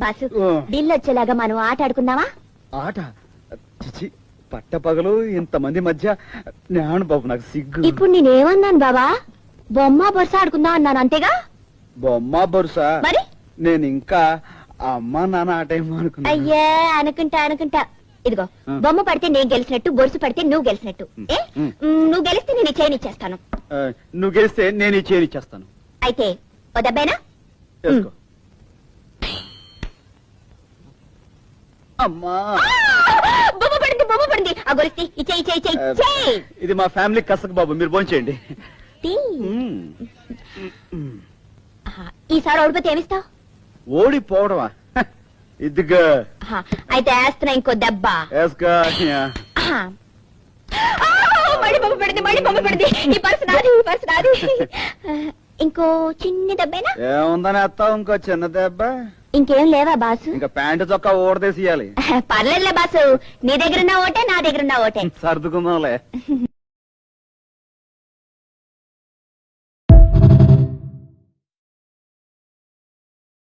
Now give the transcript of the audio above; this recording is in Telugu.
బాసు బిల్లు వచ్చేలాగా మనం ఆట ఆడుకుందామా? ఆట? చిచి పట్టపగలు ఇంతమంది మధ్య నేను బాబు నాకు సిగ్గు. ఇప్పుడు నేనేమన్నాను బాబా? బొమ్మ బొరుస ఆడుకుందాం అన్నాను అంతేగా? బొమ్మ బొరుసా? మరి? నేను ఇంకా అమ్మ నాన్న ఆట ఏమో అనుకున్నా అయ్యా అనుకుంటా అనుకుంటా. ఇదిగో. బొమ్మ పడితే నేను గెలిచినట్టు బొరుసు పడితే నువ్వు గెలిచినట్టు. నువ్వు గెలిస్తే నేను చేయని ఇచ్చేస్తాను. ఆ, నువ్వు గెలిస్తే నేను ఈ ఇచ్చేస్తాను. అయితే ఓ దెబ్బేనా? వేసుకో అమ్మా. బొమ్మ పడింది బొమ్మ పడింది. ఆ గొలిస్తే ఇచ్చే ఇచ్చే ఇచ్చే ఆ, ఇచ్చే ఇది మా ఫ్యామిలీ కసకు బాబు మీరు భోంచేయండి ఈసారి ఓడిపోతే ఏమిస్తావు? ఓడిపోవడమా? ఇదిగా. అయితే వేస్తున్నా ఇంకో దెబ్బ. మళ్ళీ బొమ్మ పడింది మళ్ళీ బొమ్మ పడింది. ఈ పర్సు నాది ఈ పర్సు నాది. ఇంకో చిన్న దెబ్బేనా? ఏముందని వేస్తావు ఇంకో చిన్న దెబ్బ? ఇంకేం లేవా బాసు? ఇంకా ప్యాంటు చొక్కా ఓడదేసియాలి పర్లేదులే బాసు. నీ దగ్గర ఉన్న ఓటే నా దగ్గర ఉన్న ఓటే. సర్దుకుందాంలే.